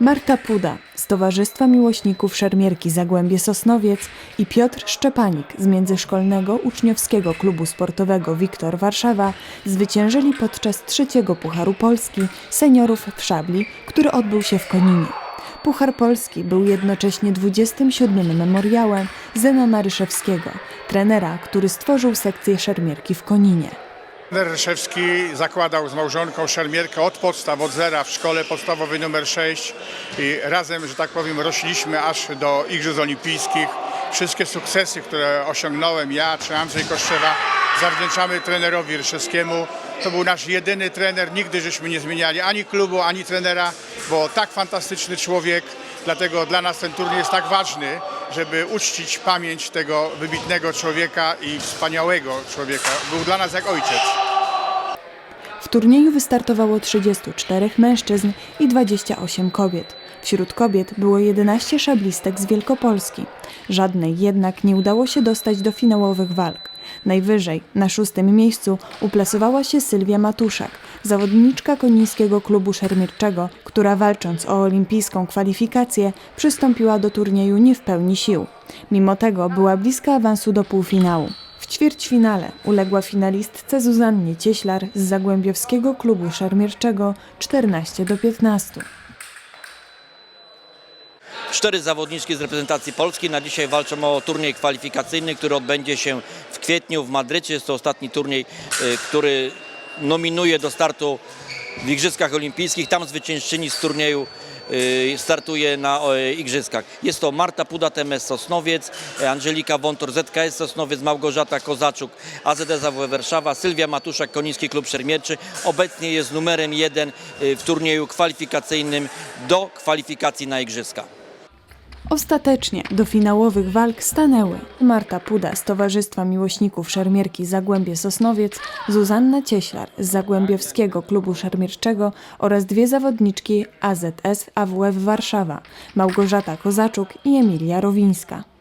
Marta Puda z Towarzystwa Miłośników Szermierki Zagłębie Sosnowiec i Piotr Szczepanik z Międzyszkolnego Uczniowskiego Klubu Sportowego Wiktor Warszawa zwyciężyli podczas trzeciego Pucharu Polski seniorów w szabli, który odbył się w Koninie. Puchar Polski był jednocześnie 27. memoriałem Zenona Ryszewskiego, trenera, który stworzył sekcję szermierki w Koninie. Ryszewski zakładał z małżonką szermierkę od podstaw, od zera w szkole podstawowej numer 6 i razem, że tak powiem, rośliśmy aż do Igrzysk Olimpijskich. Wszystkie sukcesy, które osiągnąłem ja czy Andrzej Koszczewa zawdzięczamy trenerowi Ryszewskiemu. To był nasz jedyny trener, nigdy żeśmy nie zmieniali ani klubu, ani trenera, bo tak fantastyczny człowiek, dlatego dla nas ten turniej jest tak ważny, żeby uczcić pamięć tego wybitnego człowieka i wspaniałego człowieka. Był dla nas jak ojciec. W turnieju wystartowało 34 mężczyzn i 28 kobiet. Wśród kobiet było 11 szablistek z Wielkopolski. Żadnej jednak nie udało się dostać do finałowych walk. Najwyżej, na szóstym miejscu, uplasowała się Sylwia Matuszak, zawodniczka konińskiego klubu szermierczego, która walcząc o olimpijską kwalifikację przystąpiła do turnieju nie w pełni sił. Mimo tego była bliska awansu do półfinału. W ćwierćfinale uległa finalistce Zuzannie Cieślar z Zagłębiowskiego Klubu Szermierczego 14 do 15. Cztery zawodniczki z reprezentacji Polski na dzisiaj walczą o turniej kwalifikacyjny, który odbędzie się w kwietniu w Madrycie. Jest to ostatni turniej, y, który nominuje do startu w Igrzyskach Olimpijskich. Tam zwyciężczyni z turnieju y, startuje na Igrzyskach. Jest to Marta Puda, TMS Sosnowiec, Angelika Wątor, ZKS Sosnowiec, Małgorzata Kozaczuk, AZS AWF Warszawa, Sylwia Matuszak, Koniński Klub Szermierczy. Obecnie jest numerem jeden y, w turnieju kwalifikacyjnym do kwalifikacji na Igrzyska. Ostatecznie do finałowych walk stanęły Marta Puda z Towarzystwa Miłośników Szermierki Zagłębie Sosnowiec, Zuzanna Cieślar z Zagłębiowskiego Klubu Szermierczego oraz dwie zawodniczki AZS AWF Warszawa, Małgorzata Kozaczuk i Emilia Rowińska.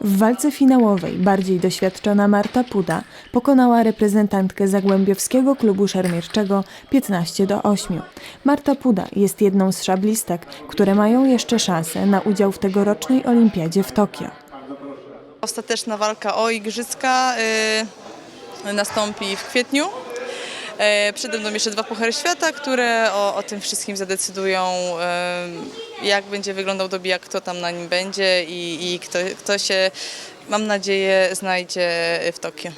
W walce finałowej bardziej doświadczona Marta Puda pokonała reprezentantkę Zagłębiowskiego Klubu Szermierczego 15 do 8. Marta Puda jest jedną z szablistek, które mają jeszcze szansę na udział w tegorocznej olimpiadzie w Tokio. Ostateczna walka o igrzyska y, nastąpi w kwietniu. E, Przede mną jeszcze dwa Puchary Świata, które o, o tym wszystkim zadecydują, y, jak będzie wyglądał dobijak, kto tam na nim będzie i, i kto, kto się, mam nadzieję, znajdzie w Tokio.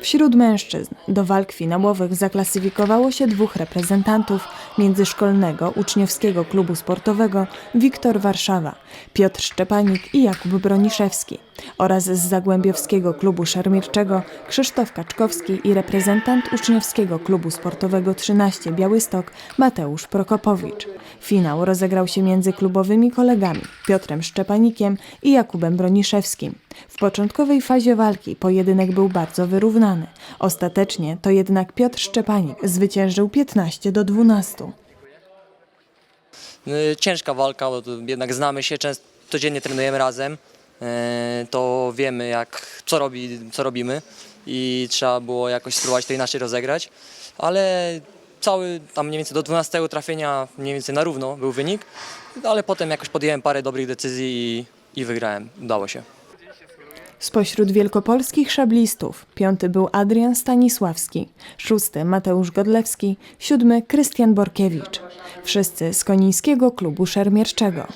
Wśród mężczyzn do walk finałowych zaklasyfikowało się dwóch reprezentantów międzyszkolnego uczniowskiego klubu sportowego Wiktor Warszawa, Piotr Szczepanik i Jakub Broniszewski oraz z Zagłębiowskiego klubu szermierczego Krzysztof Kaczkowski i reprezentant uczniowskiego klubu sportowego 13 Białystok Mateusz Prokopowicz. Finał rozegrał się między klubowymi kolegami Piotrem Szczepanikiem i Jakubem Broniszewskim. W początkowej fazie walki pojedynek był bardzo wyrównany. Ostatecznie to jednak Piotr Szczepanik zwyciężył 15 do 12. Y, Ciężka walka, bo jednak znamy się, często codziennie trenujemy razem, y, to wiemy jak, co, robi, co robimy i trzeba było jakoś spróbować to inaczej rozegrać, ale cały tam mniej więcej do 12 trafienia mniej więcej na równo był wynik, ale potem jakoś podjąłem parę dobrych decyzji i, i wygrałem, udało się. Spośród wielkopolskich szablistów piąty był Adrian Stanisławski, szósty Mateusz Godlewski, siódmy Krystian Borkiewicz. Wszyscy z Konińskiego Klubu Szermierczego.